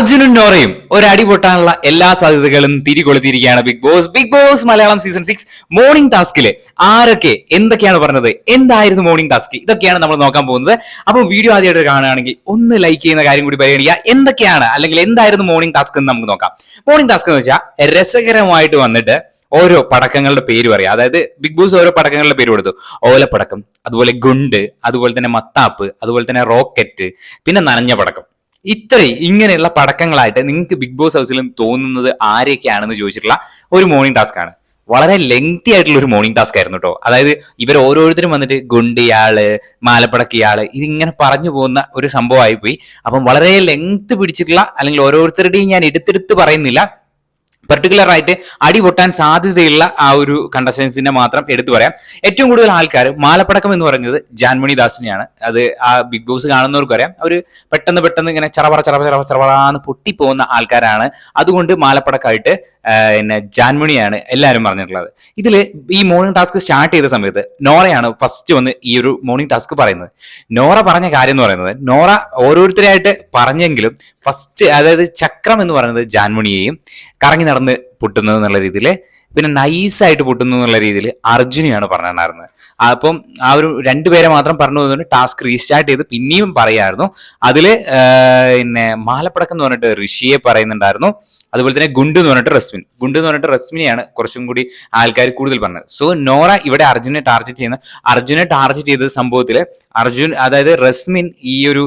അർജുനും നോറയും ഒരടി പൊട്ടാനുള്ള എല്ലാ സാധ്യതകളും തിരികൊളുത്തിയിരിക്കുകയാണ് big boss big boss Malayalam season six morning ടാസ്കിൽ ആരൊക്കെ എന്തൊക്കെയാണ് പറഞ്ഞത്? എന്തായിരുന്നു മോർണിംഗ് ടാസ്ക് ഇതൊക്കെയാണ് നമ്മൾ നോക്കാൻ പോകുന്നത്. അപ്പോൾ വീഡിയോ ആദ്യമായിട്ട് കാണുകയാണെങ്കിൽ ഒന്ന് ലൈക്ക് ചെയ്യുന്ന കാര്യം കൂടി പരിഗണിക്കുക. എന്തൊക്കെയാണ് അല്ലെങ്കിൽ എന്തായിരുന്നു മോർണിംഗ് ടാസ്ക് എന്ന് നമുക്ക് നോക്കാം. മോർണിംഗ് ടാസ്ക് എന്ന് വെച്ചാൽ രസകരമായിട്ട് വന്നിട്ട് ഓരോ പടക്കങ്ങളുടെ പേര് പറയാം അതായത് ബിഗ് ബോസ് ഓരോ പടക്കങ്ങളുടെ പേര് കൊടുത്തു. ഓലപ്പടക്കം അതുപോലെ ഗുണ്ട് അതുപോലെ തന്നെ മത്താപ്പ് അതുപോലെ തന്നെ റോക്കറ്റ് പിന്നെ നനഞ്ഞ പടക്കം. ഇത്രയും ഇങ്ങനെയുള്ള പടക്കങ്ങളായിട്ട് നിങ്ങൾക്ക് ബിഗ് ബോസ് ഹൗസിൽ തോന്നുന്നത് ആരെയൊക്കെയാണെന്ന് ചോദിച്ചിട്ടുള്ള ഒരു മോർണിംഗ് ടാസ്ക് ആണ്. വളരെ ലെങ്തി ആയിട്ടുള്ള ഒരു മോർണിംഗ് ടാസ്ക് ആയിരുന്നു കേട്ടോ അതായത് ഇവർ ഓരോരുത്തരും വന്നിട്ട് ഗുണ്ടിയാൾ മാലപ്പടക്കിയാൾ ഇതിങ്ങനെ പറഞ്ഞു പോകുന്ന ഒരു സംഭവമായി പോയി അപ്പം വളരെ ലെങ്ത് പിടിച്ചിട്ടുള്ള അല്ലെങ്കിൽ ഓരോരുത്തരുടെയും ഞാൻ എടുത്തെടുത്ത് പറയുന്നില്ല. പെർട്ടിക്കുലർ ആയിട്ട് അടി പൊട്ടാൻ സാധ്യതയുള്ള ആ ഒരു കണ്ടസ്റ്റൻസിനെ മാത്രം എടുത്തു പറയാം. ഏറ്റവും കൂടുതൽ ആൾക്കാർ മാലപ്പടക്കം എന്ന് പറയുന്നത് ജാൻമണി ദാസിനെയാണ്. അത് ആ ബിഗ് ബോസ് കാണുന്നവർക്ക് അറിയാം. അവർ പെട്ടെന്ന് പെട്ടെന്ന് ഇങ്ങനെ ചറപറ ചറപ ചറപ ചറപറാന്ന് പൊട്ടിപ്പോകുന്ന ആൾക്കാരാണ്. അതുകൊണ്ട് മാലപ്പടക്കമായിട്ട് പിന്നെ ജാൻമണിയാണ് എല്ലാവരും പറഞ്ഞിട്ടുള്ളത്. ഇതിൽ ഈ മോർണിംഗ് ടാസ്ക് സ്റ്റാർട്ട് ചെയ്ത സമയത്ത് നോറയാണ് ഫസ്റ്റ് വന്ന് ഈ ഒരു മോർണിംഗ് ടാസ്ക് പറയുന്നത്. നോറ പറഞ്ഞ കാര്യം എന്ന് പറയുന്നത് നോറ ഓരോരുത്തരായിട്ട് പറഞ്ഞെങ്കിലും ഫസ്റ്റ് അതായത് ചക്രം എന്ന് പറയുന്നത് ജാൻമണിയെയും കറങ്ങി നടന്ന് പൊട്ടുന്നത് എന്നുള്ള രീതിയിൽ പിന്നെ നൈസായിട്ട് പൊട്ടുന്നു എന്നുള്ള രീതിയിൽ അർജുനെയാണ് പറഞ്ഞിട്ടുണ്ടായിരുന്നത് അപ്പം ആ ഒരു രണ്ടുപേരെ മാത്രം പറഞ്ഞു പോകുന്നുണ്ട് ടാസ്ക് റീസ്റ്റാർട്ട് ചെയ്ത് പിന്നെയും പറയായിരുന്നു. അതിൽ പിന്നെ മാലപ്പടക്കം എന്ന് പറഞ്ഞിട്ട് ഋഷിയെ പറയുന്നുണ്ടായിരുന്നു. അതുപോലെ തന്നെ ഗുണ്ട് എന്ന് പറഞ്ഞിട്ട് റസ്മിൻ. ഗുണ്ട് എന്ന് പറഞ്ഞിട്ട് റസ്മിനെയാണ് കുറച്ചും കൂടി ആൾക്കാർ കൂടുതൽ പറഞ്ഞത്. സോ നോറ ഇവിടെ അർജുനെ ടാർഗറ്റ് ചെയ്യുന്ന അർജുനെ ടാർഗറ്റ് ചെയ്ത സംഭവത്തിൽ അർജുൻ അതായത് റസ്മിൻ ഈ ഒരു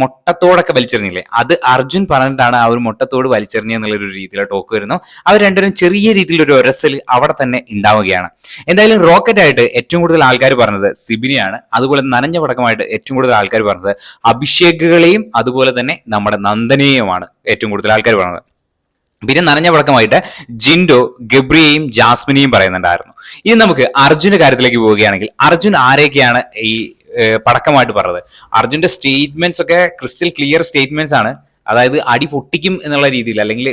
മുട്ടത്തോടൊക്കെ വലിച്ചെറിഞ്ഞില്ലേ? അത് അർജുൻ പറഞ്ഞിട്ടാണ് ആ ഒരു മുട്ടത്തോട് വലിച്ചെറിഞ്ഞെന്നുള്ള ഒരു രീതിയിലുള്ള ടോക്ക് വരുന്നു അവർ രണ്ടുപേരും ചെറിയ രീതിയിലൊരു ഒരസൽ അവിടെ തന്നെ ഉണ്ടാവുകയാണ് എന്തായാലും റോക്കറ്റ് ആയിട്ട് ഏറ്റവും കൂടുതൽ ആൾക്കാർ പറഞ്ഞത് സിബിനിയാണ്. അതുപോലെ നനഞ്ഞ പടക്കമായിട്ട് ഏറ്റവും കൂടുതൽ ആൾക്കാർ പറഞ്ഞത് അഭിഷേകുകളെയും അതുപോലെ തന്നെ നമ്മുടെ നന്ദനെയുമാണ് ഏറ്റവും കൂടുതൽ ആൾക്കാർ പറഞ്ഞത്. പിന്നെ നനഞ്ഞ പടക്കമായിട്ട് ജിൻഡോ ഗബ്രിയെയും ജാസ്മിനെയും പറയുന്നുണ്ടായിരുന്നു. ഇനി നമുക്ക് അർജുന്റെ കാര്യത്തിലേക്ക് പോവുകയാണെങ്കിൽ അർജുൻ ആരെയൊക്കെയാണ് ഈ പടക്കമായിട്ട് പറഞ്ഞത്? അർജുന്റെ സ്റ്റേറ്റ്മെന്റ്സ് ഒക്കെ ക്രിസ്റ്റൽ ക്ലിയർ സ്റ്റേറ്റ്മെന്റ്സ് ആണ്. അതായത് അടി പൊട്ടിക്കും എന്നുള്ള രീതിയിൽ അല്ലെങ്കിൽ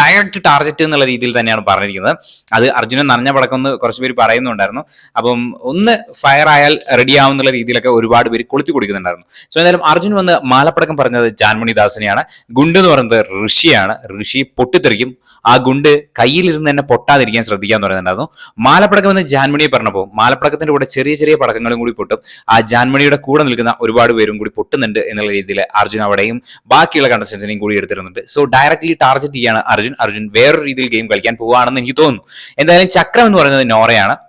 ഡയറക്റ്റ് ടാർജറ്റ് എന്നുള്ള രീതിയിൽ തന്നെയാണ് പറഞ്ഞിരിക്കുന്നത്. അത് അർജുനൻ നിറഞ്ഞ പടക്കം എന്ന് കുറച്ച് പേര് പറയുന്നുണ്ടായിരുന്നു. അപ്പം ഒന്ന് ഫയർ ആയാൽ റെഡി ആവുന്നുള്ള രീതിയിലൊക്കെ ഒരുപാട് പേര് കൊളുത്തി കൊടുക്കുന്നുണ്ടായിരുന്നു. സോ എന്തായാലും അർജുൻ വന്ന് മാലപ്പടക്കം പറഞ്ഞത് ജാൻമണി ദാസിനെയാണ് ഗുണ്ട് എന്ന് പറയുന്നത് ഋഷിയാണ്. ഋഷി പൊട്ടിത്തെറിക്കും. ആ ഗുണ്ട് കയ്യിലിരുന്ന് തന്നെ പൊട്ടാതിരിക്കാൻ ശ്രദ്ധിക്കാൻ പറയുന്നുണ്ടായിരുന്നു മാലപ്പടക്കം എന്ന് ജാൻമണിയെ പറഞ്ഞപ്പോൾ മാലപ്പടക്കത്തിന്റെ കൂടെ ചെറിയ ചെറിയ പടക്കങ്ങളും കൂടി പൊട്ടും. ആ ജാൻമണിയുടെ കൂടെ നിൽക്കുന്ന ഒരുപാട് പേരും കൂടി പൊട്ടുന്നുണ്ട് എന്നുള്ള രീതിയിൽ അർജുൻ അവിടെയും ബാക്കിയുള്ള കണ്ടസ്റ്റൻസിനെയും കൂടി എടുത്തിരുന്നുണ്ട്. സോ ഡയറക്ട്ലി ടാർഗറ്റ് ചെയ്യാണ് അർജുൻ. അർജുൻ വേറൊരു രീതിയിൽ ഗെയിം കളിക്കാൻ പോവുകയാണെന്ന് എനിക്ക് തോന്നുന്നു. എന്തായാലും ചക്രം എന്ന് പറയുന്നത് നോറയാണ്.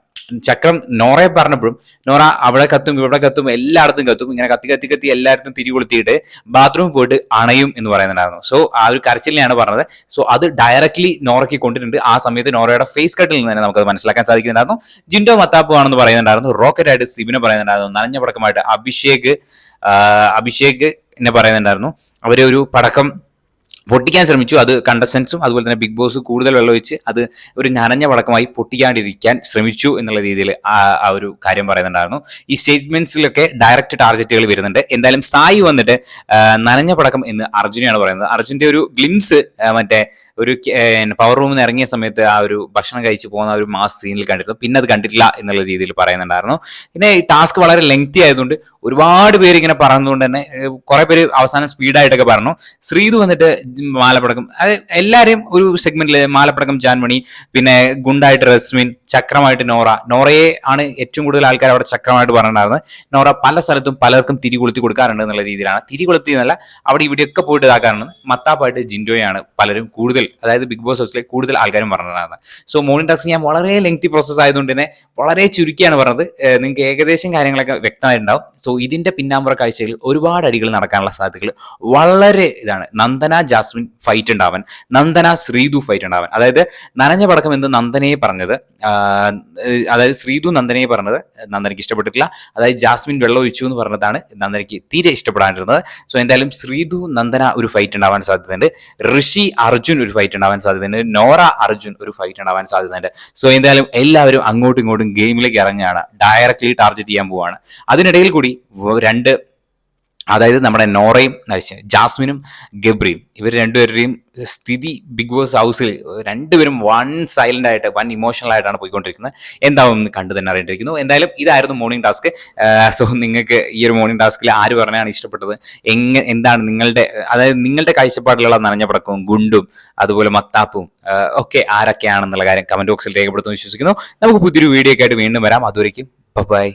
ചക്രം നോറയെ പറഞ്ഞപ്പോഴും നോറ അവിടെ കത്തും ഇവിടെ കത്തും എല്ലായിടത്തും കത്തും ഇങ്ങനെ കത്തി കത്തി കത്തി എല്ലായിടത്തും തിരി കൊളുത്തിയിട്ട് ബാത്റൂമിൽ പോയിട്ട് അണയും എന്ന് പറയുന്നുണ്ടായിരുന്നു. സോ ആ ഒരു കരച്ചിലിനെയാണ് പറഞ്ഞത്. സോ അത് ഡയറക്ട്ലി നോറയ്ക്ക് കൊണ്ടിട്ടുണ്ട്. ആ സമയത്ത് നോറയുടെ ഫേസ് കട്ടിൽ നിന്ന് തന്നെ നമുക്കത് മനസ്സിലാക്കാൻ സാധിക്കുന്നുണ്ടായിരുന്നു. ജിൻഡോ മത്താപ്പ് ആണെന്ന് പറയുന്നുണ്ടായിരുന്നു. റോക്കറ്റ് ആയിട്ട് സിബിനെ പറയുന്നുണ്ടായിരുന്നു. നനഞ്ഞ പടക്കമായിട്ട് അഭിഷേക് അഭിഷേക് എന്നെ പറയുന്നുണ്ടായിരുന്നു. അവരെ ഒരു പടക്കം പൊട്ടിക്കാൻ ശ്രമിച്ചു. അത് കണ്ടസ്റ്റൻസും അതുപോലെ തന്നെ ബിഗ് ബോസ് കൂടുതൽ വെള്ളമൊഴിച്ച് അത് ഒരു നനഞ്ഞ വടക്കമായി പൊട്ടിക്കാണ്ടിരിക്കാൻ ശ്രമിച്ചു എന്നുള്ള രീതിയിൽ ആ ഒരു കാര്യം പറയുന്നുണ്ടായിരുന്നു. ഈ സ്റ്റേറ്റ്മെന്റ്സിലൊക്കെ ഡയറക്റ്റ് ടാർഗറ്റുകൾ വരുന്നുണ്ട്. എന്തായാലും സായി വന്നിട്ട് നനഞ്ഞ പടക്കം എന്ന് അർജുനെയാണ് പറയുന്നത്. അർജുന്റെ ഒരു ഗ്ലിംസ് മറ്റേ ഒരു പവർ റൂമിൽ നിന്ന് ഇറങ്ങിയ സമയത്ത് ആ ഒരു ഭക്ഷണം കഴിച്ച് പോകുന്ന ഒരു മാസ് സീനിൽ കണ്ടിരുന്നു. പിന്നെ അത് കണ്ടിട്ടില്ല എന്നുള്ള രീതിയിൽ പറയുന്നുണ്ടായിരുന്നു. പിന്നെ ഈ ടാസ്ക് വളരെ ലെങ്തി ആയതുകൊണ്ട് ഒരുപാട് പേര് ഇങ്ങനെ പറഞ്ഞുകൊണ്ട് തന്നെ കുറെ പേര് അവസാനം സ്പീഡായിട്ടൊക്കെ പറഞ്ഞു. ശ്രീതു വന്നിട്ട് മാലപ്പടക്കം അത് എല്ലാവരെയും ഒരു സെഗ്മെന്റിൽ മാലപ്പടക്കം ജാൻമണി പിന്നെ ഗുണ്ടായിട്ട് റസ്മിൻ ചക്രമായിട്ട് നോറ. നോറയെ ആണ് ഏറ്റവും കൂടുതൽ ആൾക്കാർ അവിടെ ചക്രമായിട്ട് പറഞ്ഞിട്ടുണ്ടായിരുന്നത്. നോറ പല സ്ഥലത്തും പലർക്കും തിരി കൊളുത്തി കൊടുക്കാറുണ്ട് എന്നുള്ള രീതിയിലാണ്. തിരി കൊളുത്തി എന്നല്ല അവിടെ ഇവിടെയൊക്കെ പോയിട്ട് ഇതാക്കാറുണ്ട്. മത്താപ്പായിട്ട് ജിൻഡോയാണ് പലരും കൂടുതൽ അതായത് ബിഗ് ബോസ് ഹൗസിലെ കൂടുതൽ ആൾക്കാരും പറഞ്ഞിട്ടുണ്ടായിരുന്നത് സോ മോർണിംഗ് ടാസ്ക് ഞാൻ വളരെ ലെങ്തി പ്രോസസ് ആയതുകൊണ്ട് തന്നെ വളരെ ചുരുക്കിയാണ് പറഞ്ഞത്. നിങ്ങൾക്ക് ഏകദേശം കാര്യങ്ങളൊക്കെ വ്യക്തമായിട്ടുണ്ടാവും. സോ ഇതിന്റെ പിന്നാമ്പുറ കാഴ്ചയിൽ ഒരുപാട് അടികൾ നടക്കാനുള്ള സാധ്യതകൾ വളരെ ഇതാണ്. നന്ദന ജാസ്മിൻ ഫൈറ്റ് ഉണ്ടാവാൻ. നന്ദന ശ്രീതു ഫൈറ്റ് ഉണ്ടാവാൻ. അതായത് നനഞ്ഞ പടക്കം എന്ന് നന്ദനയെ പറഞ്ഞത്. അതായത് ശ്രീതു നന്ദനയെ പറഞ്ഞത് നന്ദനയ്ക്ക് ഇഷ്ടപ്പെട്ടിട്ടില്ല. അതായത് ജാസ്മിൻ വെള്ളം ഒഴിച്ചു എന്ന് പറഞ്ഞതാണ് നന്ദനയ്ക്ക് തീരെ ഇഷ്ടപ്പെടാണ്ടിരുന്നത്. സോ എന്തായാലും ശ്രീതു നന്ദന ഒരു ഫൈറ്റ് ഉണ്ടാവാൻ സാധ്യതയുണ്ട്. ഋഷി അർജുൻ ഒരു ഫൈറ്റ് ഉണ്ടാവാൻ സാധ്യതയുണ്ട്. നോറ അർജുൻ ഒരു ഫൈറ്റ് ഉണ്ടാവാൻ സാധ്യതയുണ്ട്. സോ എന്തായാലും എല്ലാവരും അങ്ങോട്ടും ഇങ്ങോട്ടും ഗെയിമിലേക്ക് ഇറങ്ങുകയാണ്. ഡയറക്റ്റ്ലി ടാർഗറ്റ് ചെയ്യാൻ പോവാണ്. അതിനിടയിൽ കൂടി രണ്ട് അതായത് നമ്മുടെ നോറയും ജാസ്മിനും ഗബ്രിയും ഇവർ രണ്ടുപേരുടെയും സ്ഥിതി ബിഗ് ബോസ് ഹൗസിൽ രണ്ടുപേരും വൺ സൈലന്റ് ആയിട്ട് വൺ ഇമോഷണൽ ആയിട്ടാണ് പോയിക്കൊണ്ടിരിക്കുന്നത്. എന്താവും കണ്ടു തന്നെ അറിയേണ്ടിയിരിക്കുന്നു. എന്തായാലും ഇതായിരുന്നു മോർണിംഗ് ടാസ്ക്. സോ നിങ്ങൾക്ക് ഈ ഒരു മോർണിംഗ് ടാസ്കിൽ ആര് പറഞ്ഞാണ് ഇഷ്ടപ്പെട്ടത്? എങ്ങ എന്താണ് നിങ്ങളുടെ അതായത് നിങ്ങളുടെ കാഴ്ചപ്പാടിലുള്ള നനഞ്ഞ പടക്കവും ഗുണ്ടും അതുപോലെ മത്താപ്പും ഒക്കെ ആരൊക്കെയാണെന്നുള്ള കാര്യം കമന്റ് ബോക്സിൽ രേഖപ്പെടുത്തുമെന്ന് വിശ്വസിക്കുന്നു. നമുക്ക് പുതിയൊരു വീഡിയോ ഒക്കെ ആയിട്ട് വീണ്ടും വരാം. അതുവരേക്കും ബൈ.